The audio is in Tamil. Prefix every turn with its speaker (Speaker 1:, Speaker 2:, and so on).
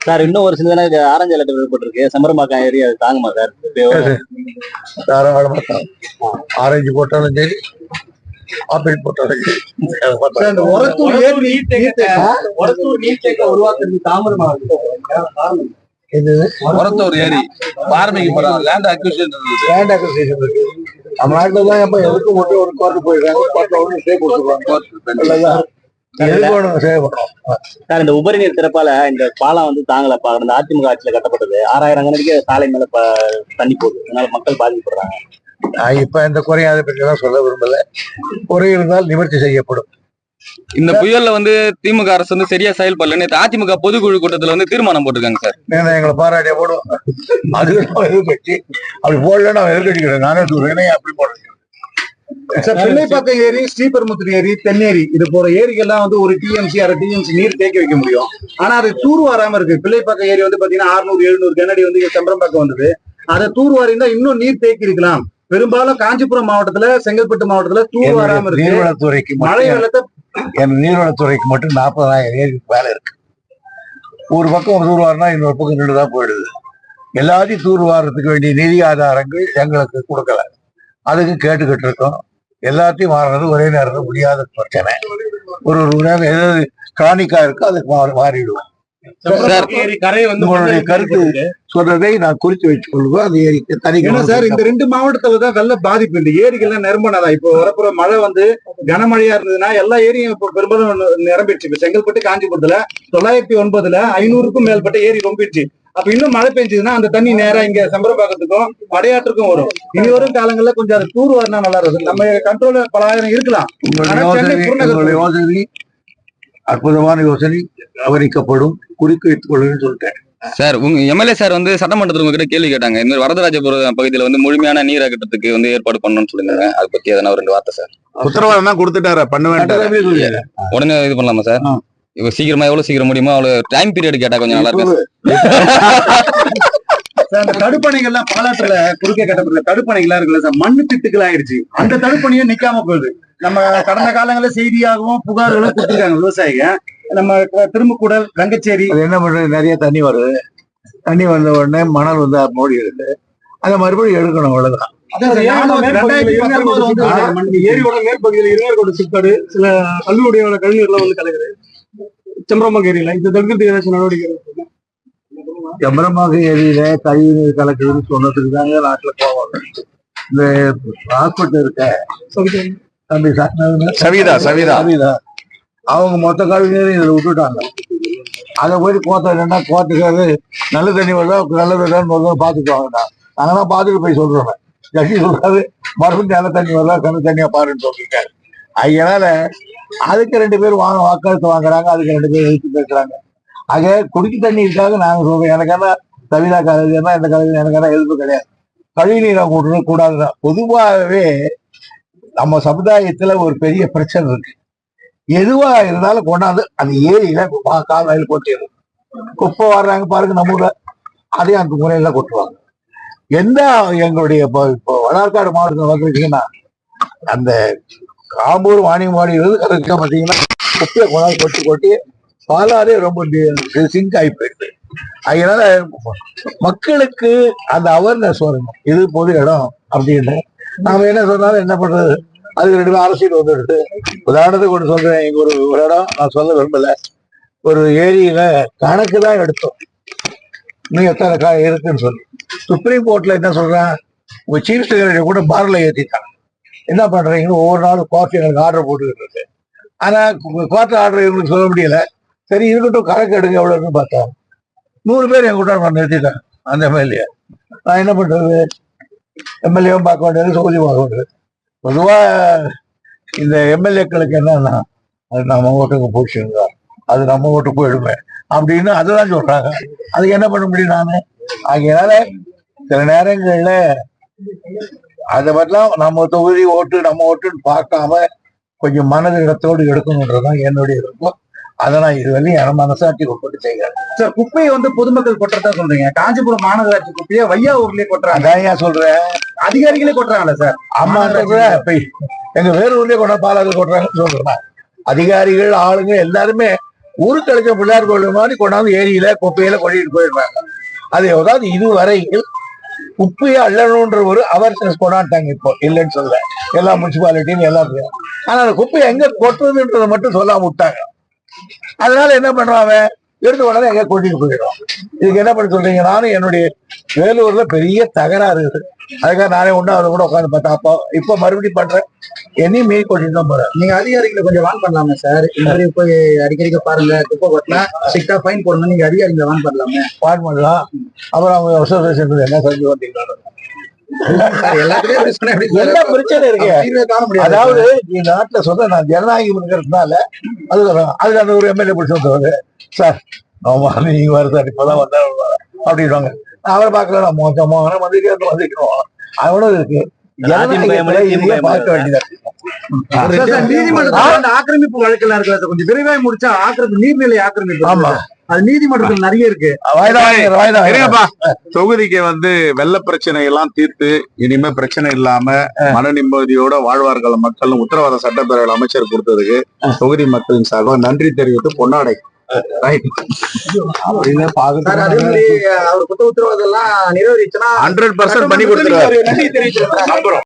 Speaker 1: சார் இன்னும் ஒரு சில தினம் ஆரஞ்சு அலர்ட் விடுபட்டிருக்கு செம்பரம்பாக்கம் ஏரியா அது தாங்குமா சார்?
Speaker 2: தாராளமா. ஆரஞ்சு போட்டாலும் சரி ஆப்பிள் போட்டாலும் சரி.
Speaker 3: ஒரத்தூர் ஏரி நீர்த்தேக்க உருவாக்குறது தாமதமாகுது
Speaker 2: இது
Speaker 4: ஒரத்தூர் ஏரி பார்மிங் படம் லேண்ட் அக்விசிஷன்
Speaker 2: லேண்ட் அக்விசிஷன் இருக்கு. நம்ம நாட்டுல தான் எப்ப எதுக்கு மட்டும் ஒரு கோர்ட்டு போயிருக்காங்க கோர்ட்ல ஒண்ணு ஸ்டே கொடுத்துருவாங்க
Speaker 1: சார் இந்த உபரி நீர் திறப்பால இந்த பாலம் வந்து தாங்கலப்பா. இந்த அதிமுக ஆட்சியில கட்டப்பட்டது. ஆறாயிரம் கணக்கு சாலை மேல ப- தண்ணி போகுது. அதனால மக்கள் பாதிக்கப்படுறாங்க.
Speaker 2: நான் இப்ப இந்த குறைய அதை பற்றி எல்லாம் சொல்ல விரும்பல. குறை இருந்தால் நிவர்த்தி செய்யப்படும்.
Speaker 4: இந்த புயல்ல வந்து திமுக அரசு வந்து சரியா செயல்படல. நேத்து அதிமுக பொதுக்குழு கூட்டத்துல வந்து தீர்மானம் போட்டிருக்காங்க சார்.
Speaker 2: எங்களை பாராட்டிய போடுவோம் அது எதிர்கட்சி அப்படி போடல நான் எதிர்கட்சிக்கிறேன் நானே சொல்றேன். அப்படி போடுறேன்
Speaker 3: சார் பிள்ளைப்பாக்கம் ஏரி ஸ்ரீபெரும்புத்தூர் ஏரி தென்னேரி இது போற ஏரிகள்லாம் வந்து ஒரு டிஎம்சி அரை டிஎம்சி நீர் தேக்கி வைக்க முடியும். ஆனா அது தூர் வராம இருக்கு. பிள்ளைப்பாக்கம் ஏரி வந்து பாத்தீங்கன்னா 600 எழுநூறு கனடி வந்து செம்பரம்பாக்கம் வந்தது. அதை தூர் வாரிந்தா இன்னும் நீர் தேக்கி இருக்கலாம். பெரும்பாலும் காஞ்சிபுரம் மாவட்டத்துல செங்கல்பட்டு மாவட்டத்துல தூர் வராம இருக்கு.
Speaker 2: நீர்வளத்துறைக்கு
Speaker 3: மழை வெள்ளத்தை
Speaker 2: என் நீர்வளத்துறைக்கு மட்டும் நாற்பதாயிரம் ஏரிக்கு வேலை இருக்கு. ஒரு பக்கம் தூர்வாரினா இன்னொரு பக்கம் நின்று தான் போயிடுது. எல்லாத்தையும் தூர்வாரத்துக்கு வேண்டிய நிதி ஆதாரங்கள் எங்களுக்கு கொடுக்கல. அதுக்கு கேட்டுக்கிட்டு இருக்கோம் எல்லாத்தையும் மாறுறது ஒரே நேரத்தில் முடியாத பிரச்சனை. ஒரு ஒரு நேரம் எதாவது கிரானிக்கா இருக்கோ அதுக்கு மாறி மாறிடுவோம். உங்களுடைய கருத்து சொல்றதை நான் குறித்து வச்சுக் கொள்வோம் அது ஏரிக்கு தனி
Speaker 3: சார் இந்த ரெண்டு மாவட்டத்துல தான் வெள்ள பாதிப்பு. இந்த ஏரிகள்லாம் நிரம்பினதா? இப்போ வரப்புற மழை வந்து கனமழையா இருந்ததுன்னா எல்லா ஏரியும் இப்போ பெரும்பாலும் நிரம்பிடுச்சு. இப்ப செங்கல்பட்டு காஞ்சிபுரத்துல தொள்ளாயிரத்தி ஒன்பதுல ஐநூறுக்கும் மேற்பட்ட ஏரி ரொம்பிடுச்சு. அப்ப இன்னும் மழை பெஞ்சதுன்னா அந்த தண்ணி நேரா இங்க செம்பரம்பாக்கத்துக்கும் வடையாற்றுக்கும் வரும். இனி வரும் காலங்கள்ல கொஞ்சம் அது தூர் வரனா நல்லா இருக்கும். நம்ம கண்ட்ரோல்ல பல ஆயிரம் இருக்கலாம்.
Speaker 2: அற்புதமான யோசனை கவனிக்கப்படும் குறித்து வைத்துக் கொள்ளுன்னு சொல்லிட்டேன்.
Speaker 4: சார் உங்க எம்எல்ஏ சார் வந்து சட்டமன்றத்துல உங்ககிட்ட கேள்வி கேட்டாங்க. இந்த மாதிரி வரதராஜபுரம் பகுதியில வந்து முழுமையான நீர் அகற்றத்துக்கு வந்து ஏற்பாடு பண்ணணும்னு சொல்லியிருந்தாங்க. அதை பத்தி எதனா ஒரு ரெண்டு வார்த்தை சார்?
Speaker 5: உத்தரவாதம் தான் கொடுத்துட்டாரு பண்ண வேண்டாம்.
Speaker 4: உடனே இது பண்ணலாமா சார். இப்ப சீக்கிரமா எவ்வளவு சீக்கிரம் முடியுமோ அவ்வளவு டைம் பீரியட் கேட்டா கொஞ்சம் நல்லா இருக்கும்.
Speaker 3: அந்த தடுப்பணைகள்லாம் பாலாற்றுல குறுக்கே கட்டப்பட்ட தடுப்பணைகள்லாம் இருக்குல்ல சார் மண்ணு திட்டுகள் ஆயிடுச்சு. அந்த தடுப்பணையும் நிக்காம போகுது. நம்ம கடந்த காலங்களில் செய்தியாகவும் புகார்களும் கொடுத்துருக்காங்க விவசாயிங்க. நம்ம திரும்பக்கூடல் கங்கச்சேரி
Speaker 2: அது என்ன பண்றது நிறைய தண்ணி வருது. தண்ணி வந்த உடனே மணல் வந்து மூடிடுது அதை மறுபடியும் எடுக்கணும் அவ்வளவுதான்.
Speaker 6: ஏரியோட மேற்பகுதியில் இருநேர்கோடு சிற்காடு சில கல்லூரியோட கழிவுநீர்லாம் வந்து கலக்குது. செம்பரம்பாங்க ஏரியில இந்த தடுக்கிறதுக்கு ஏதாச்சும் நடவடிக்கை?
Speaker 2: எம்பரமாக ஏரியில கழிவுநீர் கலக்குதுன்னு சொன்னதுக்கு தாங்க நாட்டுல போவாங்க இந்த ஹாஸ்பிட்டல் இருக்க
Speaker 6: சவிதா.
Speaker 2: தம்பி
Speaker 5: சவிதா சவிதா.
Speaker 2: சவிதா. அவங்க மொத்த கழிவுநீரும் இதுல விட்டுட்டாங்க. அதை போய் கோத்த என்னன்னா கோத்துக்காரு நல்ல தண்ணி வருதா நல்ல தண்ணி வருதா நாங்களாம் பார்த்துட்டு போய் சொல்றோம். ஜட்ஜி சொல்றாரு மறுபடியும் நல்ல தண்ணி வருதா கண்ணு தண்ணியா பாருன்னு சொல்லிருக்காரு அதனால அதுக்கு ரெண்டு பேர் வாங்க வாக்கெடுத்து வாங்குறாங்க அதுக்கு ரெண்டு பேர் எழுத்து பேசுறாங்க. ஆக குடிக்க தண்ணீருக்காக நாங்க சொல்றோம். எனக்கான கவிதா கலைஞர்னா இந்த கலைஞர் எனக்கான எதிர்ப்பு கிடையாது. கழிவு நீரை கூட்டணும் கூடாதுதான். பொதுவாகவே நம்ம சமுதாயத்துல ஒரு பெரிய பிரச்சனை இருக்கு. எதுவா இருந்தாலும் கொண்டாந்து அந்த ஏரியில கால்வாயில் கொட்டிடும் குப்பை வர்றாங்க பாருங்க நம்ம ஊர்ல. அதையும் அந்த முறையில கொட்டுவாங்க. எந்த எங்களுடைய இப்போ இப்போ வடார்காடு மாவட்டத்தில் வந்துருக்கீங்கன்னா அந்த காம்பூர் வாணியம்பாடி இருந்து கரெக்டாக பார்த்தீங்கன்னா குப்பையை கொண்டாந்து கொட்டி கொட்டி பாலாரே ரொம்ப சிங்க் ஆகி போயிடுது. அதனால மக்களுக்கு அந்த அவேர்னஸ் வரணும். இது பொது இடம் அப்படின்னு. நாம என்ன சொன்னாலும் என்ன பண்றது? அதுக்கு ரெண்டு பேரும் அரசியல் வந்துடுது. உதாரணத்துக்கு ஒன்று சொல்றேன். எங்க ஒரு ஒரு இடம் நான் சொல்ல விரும்பல. ஒரு ஏரியில கணக்கு தான் எடுத்தோம். இன்னும் எத்தனை கா இருக்குன்னு சொல்லி. சுப்ரீம் கோர்ட்ல என்ன சொல்றான்? உங்க சீஃப் செக்ரட்டரி கூட பார்ல ஏத்திட்டாங்க என்ன பண்றீங்கன்னு ஒவ்வொரு நாளும் கோர்ட் எங்களுக்கு ஆர்டர் போட்டுக்கிட்டு இருக்கு. ஆனா கோர்ட் ஆர்டர் எங்களுக்கு சொல்ல முடியல. சரி இருக்கட்டும் கணக்கு எடுங்க எவ்வளவுன்னு பார்த்தா நூறு பேர் என் கூட நான் நிறுத்திட்டேன் அந்த எம்எல்ஏ நான் என்ன பண்றது? எம்எல்ஏவும் பார்க்க வேண்டியது சோதி பார்க்க வேண்டியது. பொதுவா இந்த எம்எல்ஏக்களுக்கு என்னன்னா அது நம்ம ஓட்டுக்கு போச்சுங்க. அது நம்ம ஓட்டு போயிடுமே. அப்படின்னு அதுதான் சொல்றாங்க. அதுக்கு என்ன பண்ண முடியும் நானு? ஆகையினால சில நேரங்கள்ல அதை மாதிரிலாம் நம்ம தொகுதி ஓட்டு நம்ம ஓட்டுன்னு பார்க்காம கொஞ்சம் மனது இடத்தோடு எடுக்கணுன்றதுதான் என்னுடைய விருப்பம். அதை நான் இதுவரையும் என் மனசாட்சி உட்பட்டு செய்கிறேன்.
Speaker 3: சார் குப்பையை வந்து பொதுமக்கள் கொட்டுறதா சொல்றீங்க? காஞ்சிபுரம் மாநகராட்சி குப்பையை வையா ஊர்லயே கொட்டுறாங்க.
Speaker 2: ஏன் சொல்றேன்?
Speaker 3: அதிகாரிகளே கொட்டுறாங்கல்ல சார்
Speaker 2: அம்மா எங்க வேறு ஊர்லயே கொண்ட பாலாறு கொட்டுறாங்கன்னு சொல்றேன். அதிகாரிகள் ஆளுங்க எல்லாருமே ஊருக்கு அழைச்ச பிள்ளையார் கோயில் மாதிரி கொண்டாந்து ஏரியில குப்பையில கொட்டிட்டு போயிருப்பாங்க அது ஏதாவது இதுவரையில் குப்பையை அள்ளணுன்ற ஒரு அவர்னஸ் கொண்டாட்டாங்க இப்போ. இல்லைன்னு சொல்ல எல்லா முனிசிபாலிட்டியும் எல்லாத்தையும் ஆனா அந்த குப்பையை எங்க கொட்டுறதுன்றதை மட்டும் சொல்லாம விட்டாங்க. அதனால என்ன பண்றான் அவன்? எடுத்து கொண்டாந்து எங்க கொட்டிட்டு போயிடும். இதுக்கு என்ன பண்ண சொல்றீங்க? நானும் என்னுடைய வேலூர்ல பெரிய தகராறு இருக்குது அதுக்காக நானே ஒண்ணு அதை கூட உட்காந்து பார்த்தேன். அப்போ இப்ப மறுபடியும் பண்றேன். என்னையும் மீறி கொட்டிட்டு தான் போறேன்.
Speaker 3: நீங்க அதிகாரிகளை கொஞ்சம் வான் பண்ணலாமே சார் இந்த மாதிரி போய் அடிக்கடிக்க பாருங்க குப்பை கொட்டினா ஸ்ட்ரிக்டா ஃபைன் போடணும் நீங்க அதிகாரிகளை வான் பண்ணலாமே.
Speaker 2: வாட் பண்ணலாம். அப்புறம் அவங்க அசோசியேஷன் என்ன செஞ்சு வந்தீங்க என்ன பிரச்சனை இருக்கு? அதாவது இந்த நாட்டுல சொல்ற நான் ஜனநாயகம் இருக்கிறதுனால அது சொல்றேன். அதுல அந்த ஒரு எம்எல்ஏ பிடிச்சி வந்தவர். சார் ஆமா நீங்க வர சார் இப்பதான் வந்தா அப்படின்வாங்க அவரை பார்க்கல நான் மோசமா வந்துட்டு வந்துக்கிறோம் அவ்வளவு இருக்கு.
Speaker 3: ஆக்கிரமிப்பு வழக்கெல்லாம் இருக்கு கொஞ்சம் விரைவாக முடிச்சா ஆக்கிரமிப்பு நீர்நிலை ஆக்கிரமிப்பு
Speaker 2: ஆமா.
Speaker 3: அது நீதிமன்றத்தில் நிறைய இருக்கு.
Speaker 5: தொகுதிக்கு வந்து வெள்ள பிரச்சனை எல்லாம் தீர்த்து இனிமே பிரச்சனை இல்லாம மன நிம்மதியோட வாழ்வார்கள் மக்கள் உத்தரவாத சட்டப்பேரவை அமைச்சர் கொடுத்ததுக்கு தொகுதி மக்களின் சார்பாக நன்றி தெரிவித்து பொன்னாடை
Speaker 3: அவர் குத்த உத்தரவாதம் எல்லாம் நிறைவேறிச்சுன்னா
Speaker 5: ஹண்ட்ரட் பர்சன்ட் பண்ணி கொடுத்துருவாரு.